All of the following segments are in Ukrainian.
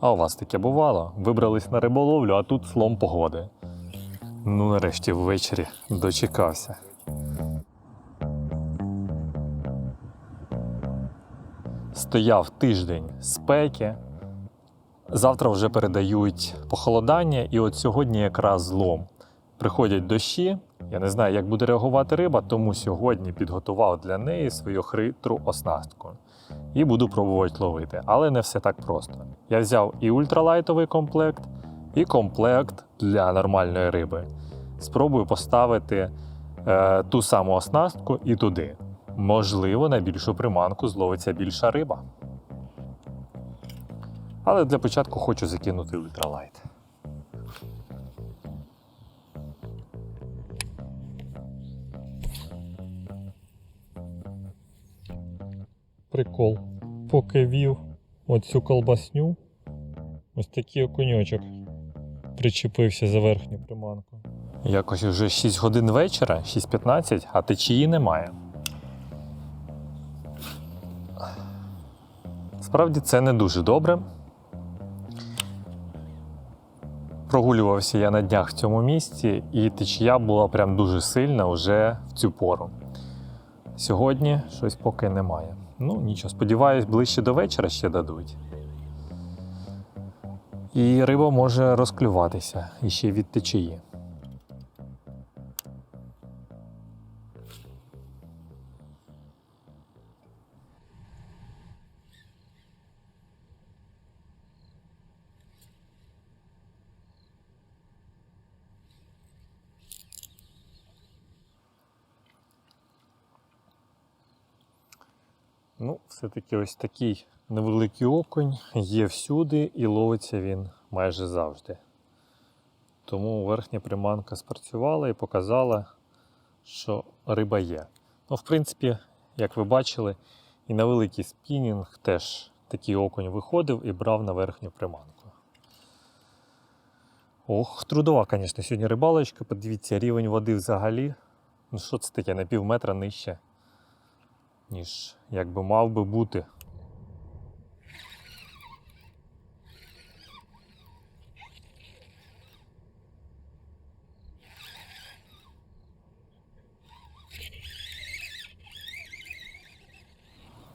А у вас таке бувало? Вибрались на риболовлю, а тут слом погоди. Ну, нарешті ввечері дочекався. Стояв тиждень спеки. Завтра вже передають похолодання, і от сьогодні якраз злом. Приходять дощі. Я не знаю, як буде реагувати риба, тому сьогодні підготував для неї свою хитру оснастку і буду пробувати ловити. Але не все так просто. Я взяв і ультралайтовий комплект, і комплект для нормальної риби. Спробую поставити е, ту саму оснастку і туди. Можливо, на більшу приманку зловиться більша риба. Але для початку хочу закинути ультралайт. Прикол. Поки вів оцю колбасню, ось такий окуньочок причепився за верхню приманку. Якось вже 6 годин вечора, 6.15, а течії немає. Справді це не дуже добре. Прогулювався я на днях в цьому місці, і течія була прям дуже сильна вже в цю пору. Сьогодні щось поки немає. Ну, нічого, сподіваюсь, ближче до вечора ще дадуть. І риба може розклюватися і ще від течії. Ну, все-таки ось такий невеликий окунь є всюди і ловиться він майже завжди. Тому верхня приманка спрацювала і показала, що риба є. Ну, в принципі, як ви бачили, і на великий спінінг теж такий окунь виходив і брав на верхню приманку. Ох, трудова, звісно, сьогодні рибалочка. Подивіться, рівень води взагалі. Ну що це таке, на пів метра нижче ніж якби мав би бути.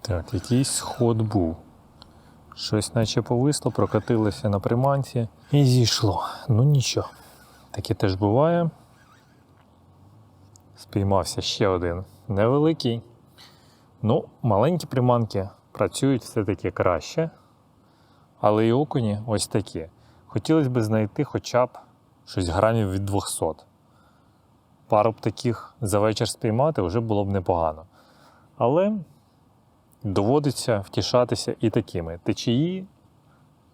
Так, якийсь сход був. Щось наче повисло, прокатилося на приманці і зійшло. Ну нічого. Таке теж буває. Спіймався ще один невеликий. Ну, маленькі приманки працюють все-таки краще, але і окуні ось такі. Хотілося б знайти хоча б щось грамів від 200. Пару б таких за вечір спіймати вже було б непогано. Але доводиться втішатися і такими. Течії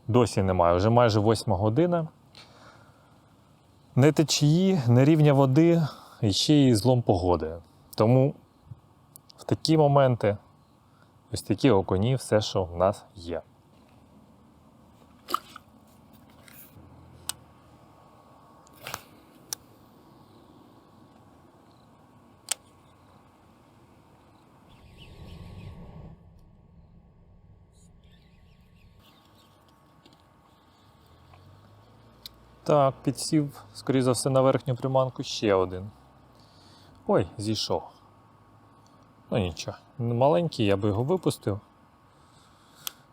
досі немає, вже майже 8 година. Не течії, не рівня води, і ще й злом погоди. Тому такі моменти ось такі окуні, все, що в нас є. Так, підсів, скоріше за все, на верхню приманку ще один. Ой, зійшов. Ну нічого, маленький, я би його випустив.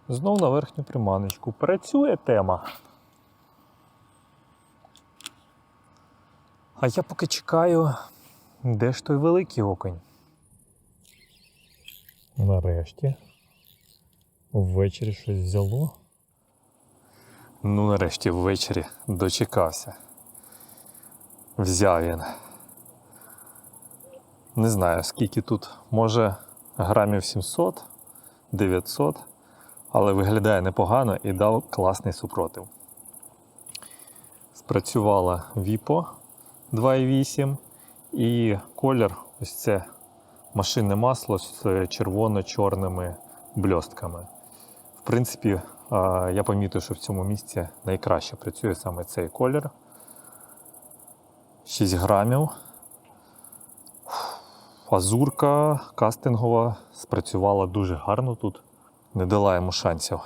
Знов на верхню приманочку. Працює тема. А я поки чекаю, де ж той великий окунь. Нарешті. Ввечері щось взяло. Ну, нарешті ввечері дочекався. Взяв він. Не знаю, скільки тут, може грамів 700, 900, але виглядає непогано і дав класний супротив. Спрацювала Віпо 2,8 і колір ось це машинне масло з червоно-чорними бльостками. В принципі, я помітив, що в цьому місці найкраще працює саме цей колір. 6 грамів. Азурка кастингова спрацювала дуже гарно тут, не дала йому шансів.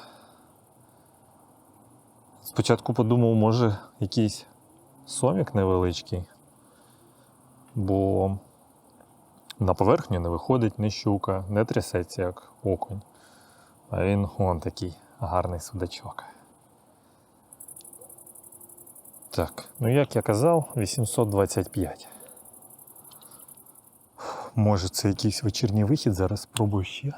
Спочатку подумав, може, якийсь сомік невеличкий, бо на поверхню не виходить ні щука, не трясеться, як окунь. А він вон такий гарний судачок. Так, ну як я казав, 825. Може це якийсь вечірній вихід, зараз спробую ще.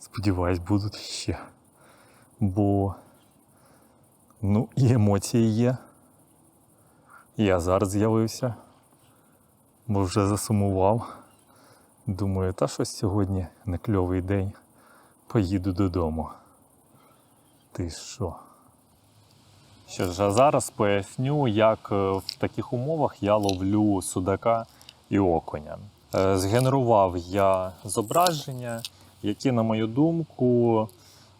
Сподіваюсь, будуть ще. Бо ну, і емоції є. Я зараз з'явився, бо вже засумував. Думаю, та щось сьогодні не кльовий день. Поїду додому. Ти що? Що зараз поясню, як е, в таких умовах я ловлю судака і окуня. Е, Згенерував я зображення, яке, на мою думку,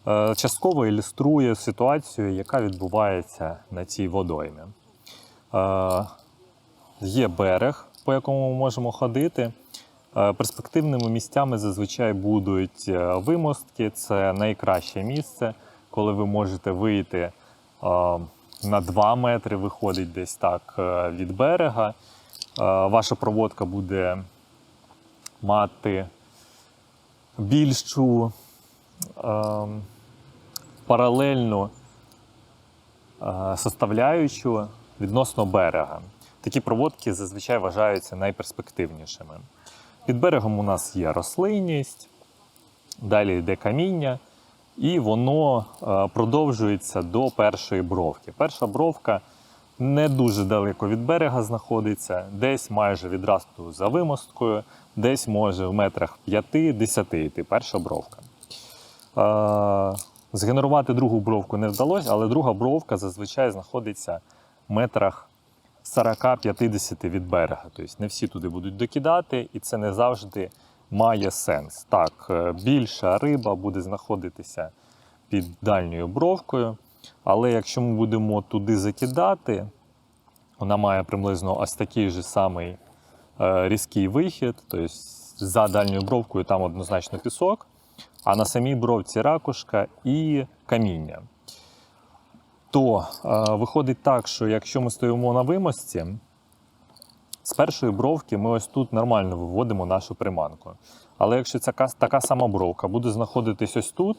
е, частково ілюструє ситуацію, яка відбувається на цій водоймі. Є берег, по якому ми можемо ходити. Перспективними місцями зазвичай будуть вимостки. Це найкраще місце, коли ви можете вийти на 2 метри, виходить десь так е, від берега. Е, Ваша проводка буде мати більшу е, паралельну составляючу відносно берега. Такі проводки зазвичай вважаються найперспективнішими. Під берегом у нас є рослинність, далі йде каміння, і воно е, продовжується до першої бровки. Перша бровка не дуже далеко від берега знаходиться, десь майже відразу за вимосткою, десь може в метрах 5-10 йти перша бровка. Е, Згенерувати другу бровку не вдалося, але друга бровка зазвичай знаходиться в метрах 40-50 від берега. Тобто не всі туди будуть докидати, і це не завжди має сенс. Так, е, більша риба буде знаходитися під дальньою бровкою, але якщо ми будемо туди закидати, вона має приблизно ось такий же самий е, різкий вихід. Тобто за дальньою бровкою там однозначно пісок, а на самій бровці ракушка і каміння то е, виходить так, що якщо ми стоїмо на вимості, з першої бровки ми ось тут нормально виводимо нашу приманку. Але якщо ця така сама бровка буде знаходитись ось тут,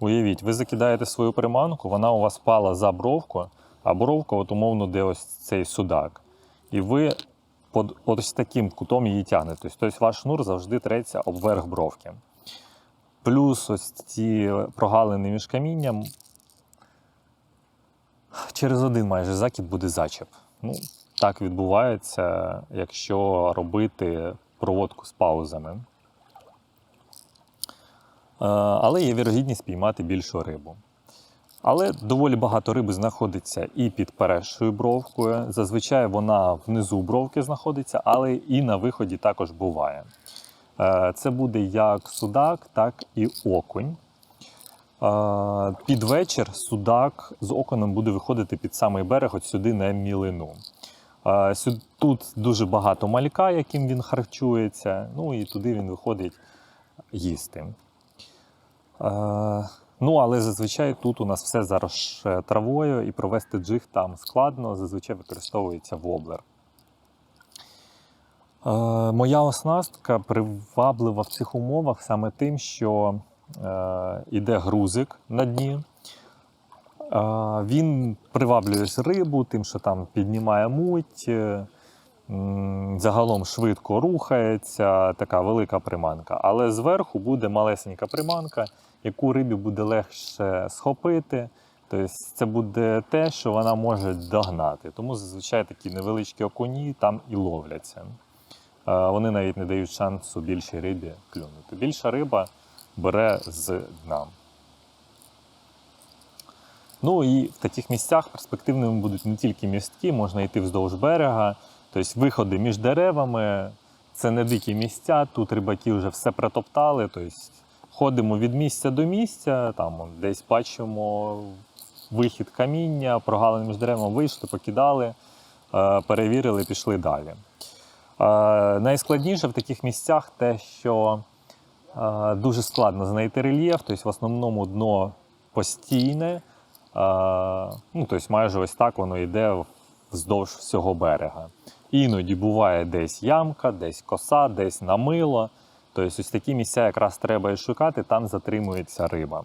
уявіть, ви закидаєте свою приманку, вона у вас пала за бровку, а бровка, от умовно, де ось цей судак. І ви під ось таким кутом її тягнете. Тобто ваш шнур завжди треться об верх бровки. Плюс ось ці прогалини між камінням через один майже закид буде зачеп. Ну, так відбувається, якщо робити проводку з паузами. Е, Але є вірогідність піймати більшу рибу. Але доволі багато риби знаходиться і під першою бровкою. Зазвичай вона внизу бровки знаходиться, але і на виході також буває. Е, Це буде як судак, так і окунь. Е, Під вечір судак з оконом буде виходити під самий берег, от сюди на мілину. Е, Тут дуже багато малька, яким він харчується, ну і туди він виходить їсти. Е, Ну, але зазвичай тут у нас все заросше травою, і провести джиг там складно, зазвичай використовується воблер. Е, Моя оснастка приваблива в цих умовах саме тим, що е, іде грузик на дні. Він приваблює рибу, тим, що там піднімає муть, е, загалом швидко рухається, така велика приманка. Але зверху буде малесенька приманка, яку рибі буде легше схопити. Тобто це буде те, що вона може догнати. Тому зазвичай такі невеличкі окуні там і ловляться. Е, Вони навіть не дають шансу більшій рибі клюнути. Більша риба бере з дна. Ну і в таких місцях перспективними будуть не тільки містки, можна йти вздовж берега, тобто виходи між деревами. Це не дикі місця, тут рибаки вже все протоптали. Тобто ходимо від місця до місця, там десь бачимо вихід каміння, прогалини між деревами вийшли, покидали, е, перевірили, пішли далі. Е, Найскладніше в таких місцях те, що Е, Дуже складно знайти рельєф, тобто в основному дно постійне. Ну, тобто майже ось так воно йде вздовж всього берега. Іноді буває десь ямка, десь коса, десь намило. Тобто ось такі місця якраз треба і шукати, там затримується риба.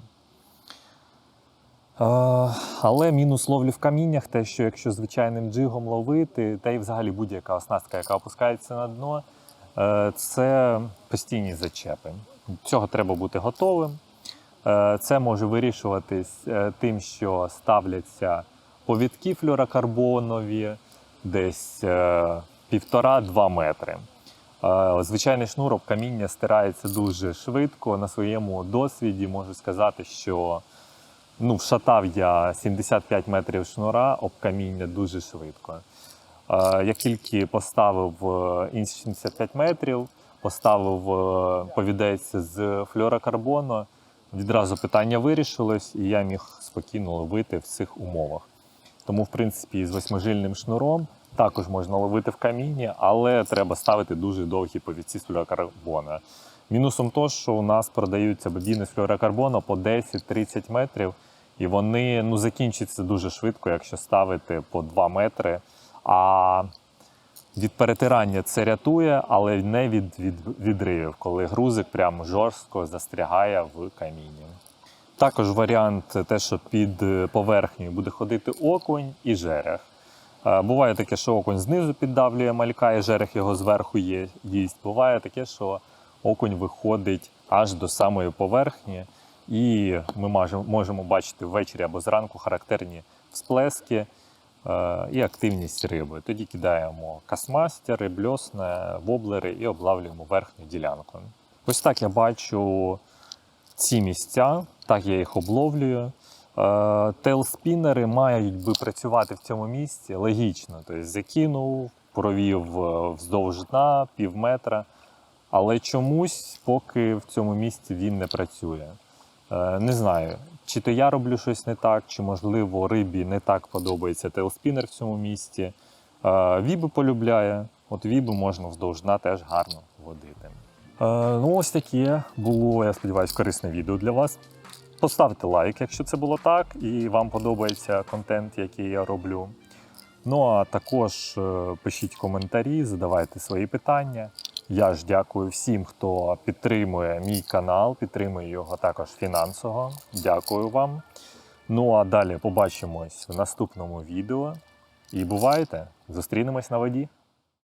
Але мінус ловлі в каміннях, те, що якщо звичайним джигом ловити, та й взагалі будь-яка оснастка, яка опускається на дно, е, це постійні зачепи. Цього треба бути готовим. Е, Це може вирішуватись е, тим, що ставляться повідки флюорокарбонові десь е, півтора-два метри. Е, Звичайний шнур об каміння стирається дуже швидко. На своєму досвіді можу сказати, що ну, вшатав я 75 метрів шнура об каміння дуже швидко. Е, Як тільки поставив е, інші 75 метрів, поставив е, повідець з флюорокарбону, відразу питання вирішилось, і я міг спокійно ловити в цих умовах. Тому, в принципі, з восьмижильним шнуром також можна ловити в камінні, але треба ставити дуже довгі повідці з флюорокарбона. Мінусом то, що у нас продаються бобіни з флюорокарбону по 10-30 метрів, і вони ну, закінчаться дуже швидко, якщо ставити по 2 метри. А від перетирання це рятує, але не від, від відривів, коли грузик прямо жорстко застрягає в камінні. Також варіант те, що під е, поверхнею буде ходити окунь і жерех. Е, Буває таке, що окунь знизу піддавлює малька, і жерех його зверху є, їсть. Буває таке, що окунь виходить аж до самої поверхні, і ми можемо бачити ввечері або зранку характерні всплески і активність риби. Тоді кидаємо касмастери, бльосне, воблери і облавлюємо верхню ділянку. Ось так я бачу ці місця, так я їх обловлюю. Е, мають би працювати в цьому місці логічно. Тобто закинув, провів е, вздовж дна пів метра, але чомусь поки в цьому місці він не працює. Е, Не знаю, чи то я роблю щось не так, чи можливо рибі не так подобається тейлспінер в цьому місці. Е, Віби полюбляє. От віби можна вздовж дна теж гарно водити. Ну, ось таке було, я сподіваюся, корисне відео для вас. Поставте лайк, якщо це було так, і вам подобається контент, який я роблю. Ну а також е, пишіть коментарі, задавайте свої питання. Я ж дякую всім, хто підтримує мій канал, підтримує його також фінансово. Дякую вам. Ну а далі побачимось в наступному відео. І бувайте! Зустрінемось на воді!